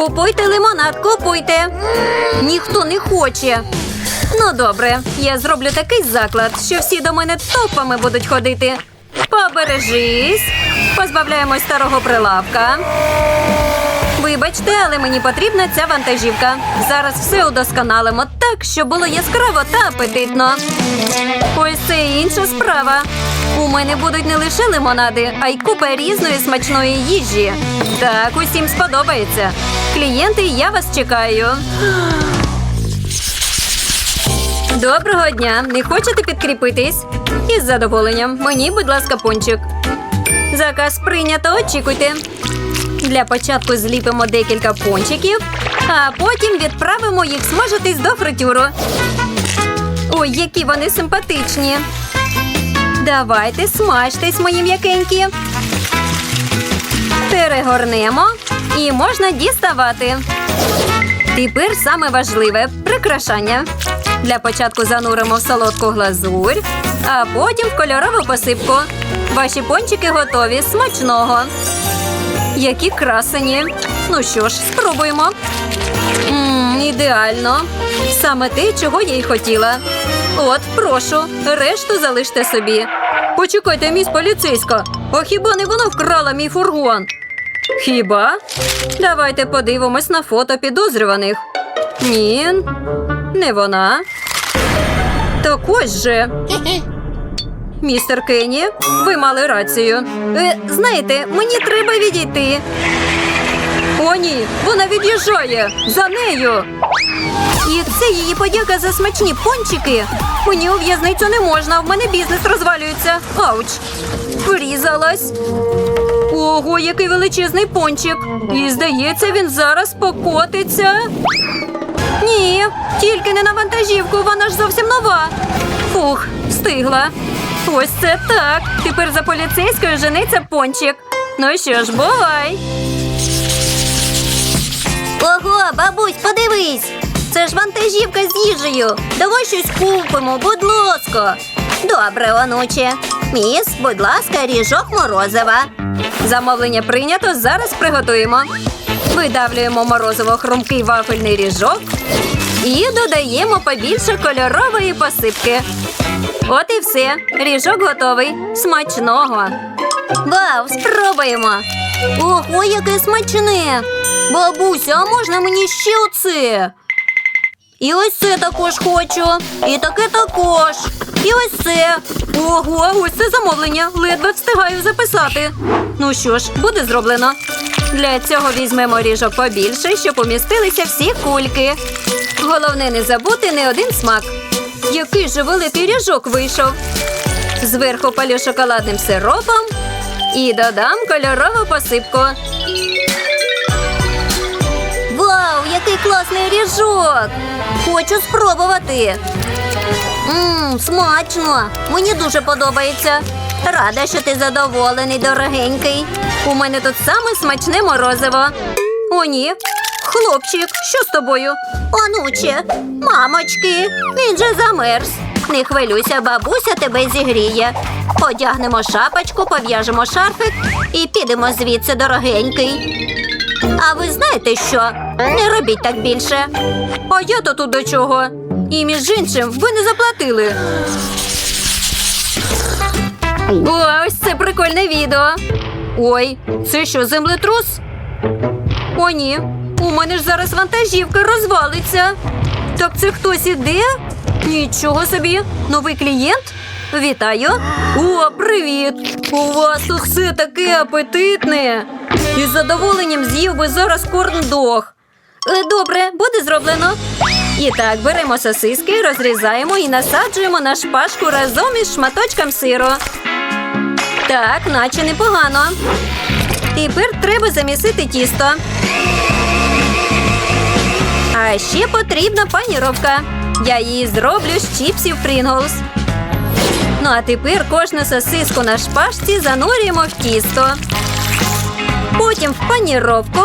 Купуйте лимонад, купуйте. Ніхто не хоче. Ну добре, я зроблю такий заклад, що всі до мене топами будуть ходити. Побережись. Позбавляємось старого прилавка. Вибачте, але мені потрібна ця вантажівка. Зараз все удосконалимо так, щоб було яскраво та апетитно. Ось це інша справа. У мене будуть не лише лимонади, а й купа різної смачної їжі. Так, усім сподобається. Клієнти, я вас чекаю. Доброго дня! Не хочете підкріпитись? Із задоволенням. Мені, будь ласка, пончик. Заказ прийнято, очікуйте. Для початку зліпимо декілька пончиків, а потім відправимо їх смажитись до фритюру. Ой, які вони симпатичні. Давайте смажтесь, мої м'якенькі. Перегорнемо і можна діставати. Тепер саме важливе прикрашання. Для початку зануримо в солодку глазурь, а потім в кольорову посипку. Ваші пончики готові. Смачного. Які красені. Ну що ж, спробуємо. Мм, ідеально. Саме те, чого я й хотіла. От, прошу, решту залиште собі. Почекайте, міс поліцейська. А хіба не вона вкрала мій фургон? Хіба? Давайте подивимось на фото підозрюваних. Ні, не вона. Так ось же. Містер Кенні, ви мали рацію. Е, знаєте, мені треба відійти. О, ні, вона від'їжджає за нею. І це її подяка за смачні пончики. Мені у в'язницю не можна, в мене бізнес розвалюється. Ауч. Врізалась. Ого, який величезний пончик. І здається, він зараз покотиться. Ні, тільки не на вантажівку, вона ж зовсім нова. Фух, встигла. Ось це так. Тепер за поліцейською жениться пончик. Ну що ж, бувай. Ого, бабусь, подивись. Це ж вантажівка з їжею. Давай щось купимо, будь ласка. Добре, онуче. Міс, будь ласка, ріжок морозива. Замовлення прийнято. Зараз приготуємо. Видавлюємо морозиво хрумкий вафельний ріжок і додаємо побільше кольорової посипки. От і все. Ріжок готовий. Смачного. Вау, спробуємо. Ого, яке смачне. Бабуся, а можна мені ще оце? І ось це також хочу. І таке також. І ось це. Ого, ось це замовлення. Ледве встигаю записати. Ну що ж, буде зроблено. Для цього візьмемо ріжок побільше, щоб помістилися всі кульки. Головне не забути не один смак. Який же великий ріжок вийшов. Зверху палю шоколадним сиропом і додам кольорову посипку. Вау, який класний ріжок! Хочу спробувати. Мм, смачно. Мені дуже подобається. Рада, що ти задоволений, дорогенький. У мене тут саме смачне морозиво. О, ні. Хлопчик, що з тобою? Онуче, мамочки, він же замерз. Не хвилюйся, бабуся тебе зігріє. Одягнемо шапочку, пов'яжемо шарфик і підемо звідси, дорогенький. А ви знаєте що? Не робіть так більше. А я то тут до чого? І між іншим ви не заплатили. Ось це прикольне відео. Ой, це що, землетрус? О, ні. У мене ж зараз вантажівка розвалиться. Так це хтось іде? Нічого собі. Новий клієнт? Вітаю. О, привіт! У вас тут все таке апетитне. Із задоволенням з'їв би зараз корн-дог. Е, Добре, буде зроблено. І так, беремо сосиски, розрізаємо і насаджуємо на шпажку разом із шматочком сиру. Так, наче непогано. Тепер треба замісити тісто. А ще потрібна паніровка. Я її зроблю з чіпсів Pringles. Ну а тепер кожну сосиску на шпажці занурюємо в тісто. Потім в паніровку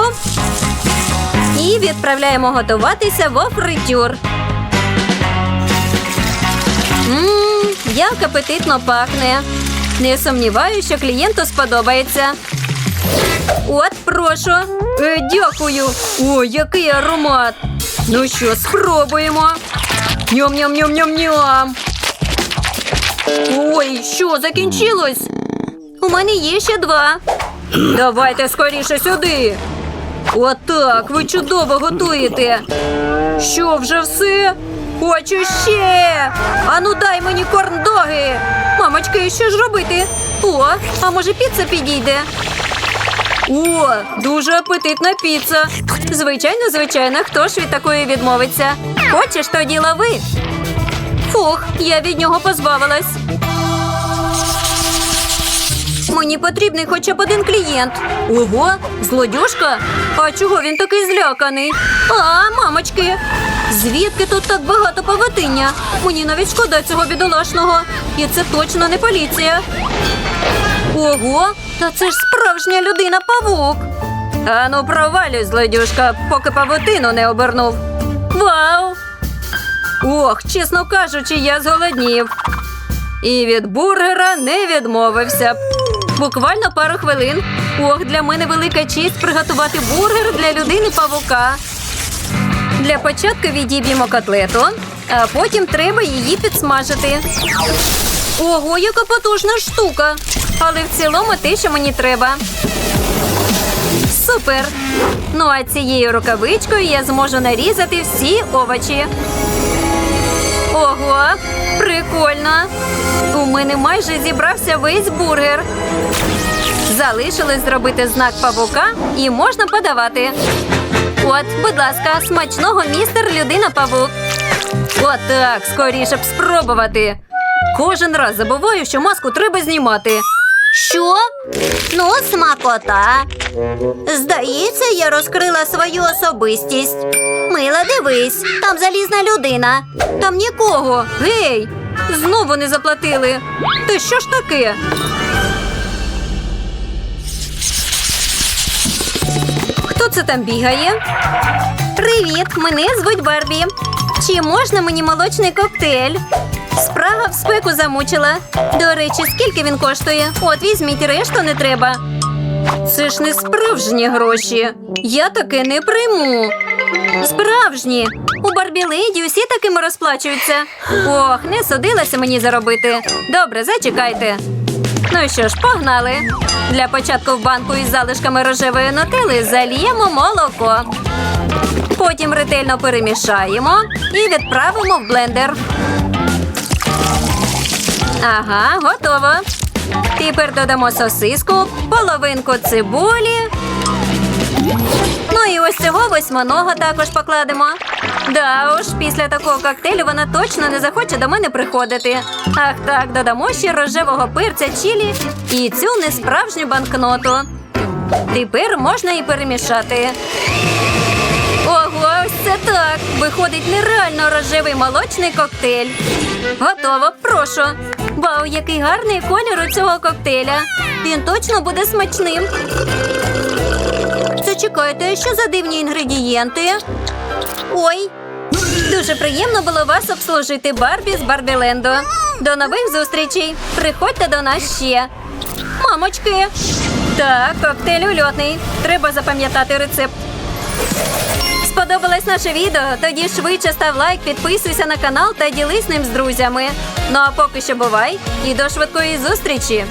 і відправляємо готуватися во фритюр. Ммм, як апетитно пахне. Не сумніваюся, що клієнту сподобається. От, прошу. Е, дякую. Ой, який аромат. Ну що, спробуємо. Ням-ням-ням-ням-ням. Ой, що, закінчилось? У мене є ще два. Давайте скоріше сюди. Отак, ви чудово готуєте. Що, вже все? Хочу ще. Ану дай мені корндоги. Мамочки, що ж робити? О, а може піца підійде? О, дуже апетитна піца. Звичайно, звичайно, хто ж від такої відмовиться? Хочеш, тоді лови. Фух, я від нього позбавилась. Мені потрібний хоча б один клієнт. Ого, злодюжка? А чого він такий зляканий? А, мамочки, звідки тут так багато павутиння? Мені навіть шкода цього бідолашного. І це точно не поліція. Ого, та це ж справжня людина-павук. Ану, провалюй, злодюжка, поки павутину не обернув. Вау! Ох, чесно кажучи, я зголоднів. І від бургера не відмовився. Буквально пару хвилин. Ох, для мене велика честь приготувати бургер для людини павука. Для початку відіб'ємо котлету, а потім треба її підсмажити. Ого, яка потужна штука! Але в цілому те, що мені треба. Супер! Ну а цією рукавичкою я зможу нарізати всі овочі. Ого, прикольно! У мене майже зібрався весь бургер. Залишилось зробити знак павука і можна подавати. От, будь ласка, смачного містер людина павук. Отак, скоріше б спробувати. Кожен раз забуваю, що маску треба знімати. Що? Ну, смакота. Здається, я розкрила свою особистість. Мила, дивись, там залізна людина. Там нікого. Гей! Знову не заплатили. Ти що ж таке? Це там бігає? Привіт, мене звуть Барбі. Чи можна мені молочний коктейль? Спрага в спеку замучила. До речі, скільки він коштує? От візьміть, решту не треба. Це ж не справжні гроші. Я таке не прийму. Справжні. У Барбі Леді усі такими розплачуються. Ох, не судилося мені заробити. Добре, зачекайте. Ну що ж, погнали. Для початку в банку із залишками рожевої нутели заліємо молоко. Потім ретельно перемішаємо і відправимо в блендер. Ага, готово. Тепер додамо сосиску, половинку цибулі. Ну і ось цього восьминого також покладемо. Да уж, після такого коктейлю вона точно не захоче до мене приходити. Ах так, додамо ще рожевого пирця чілі і цю несправжню банкноту. Тепер можна і перемішати. Ого, ось це так. Виходить нереально рожевий молочний коктейль. Готово, прошу. Вау, який гарний колір у цього коктейля. Він точно буде смачним. Зачекайте, що за дивні інгредієнти? Ой, дуже приємно було вас обслужити Барбі з Барбіленду. До нових зустрічей. Приходьте до нас ще. Мамочки. Так, коктейль ульотний. Треба запам'ятати рецепт. Сподобалось наше відео? Тоді швидше став лайк, підписуйся на канал та ділись ним з друзями. Ну а поки що бувай і до швидкої зустрічі!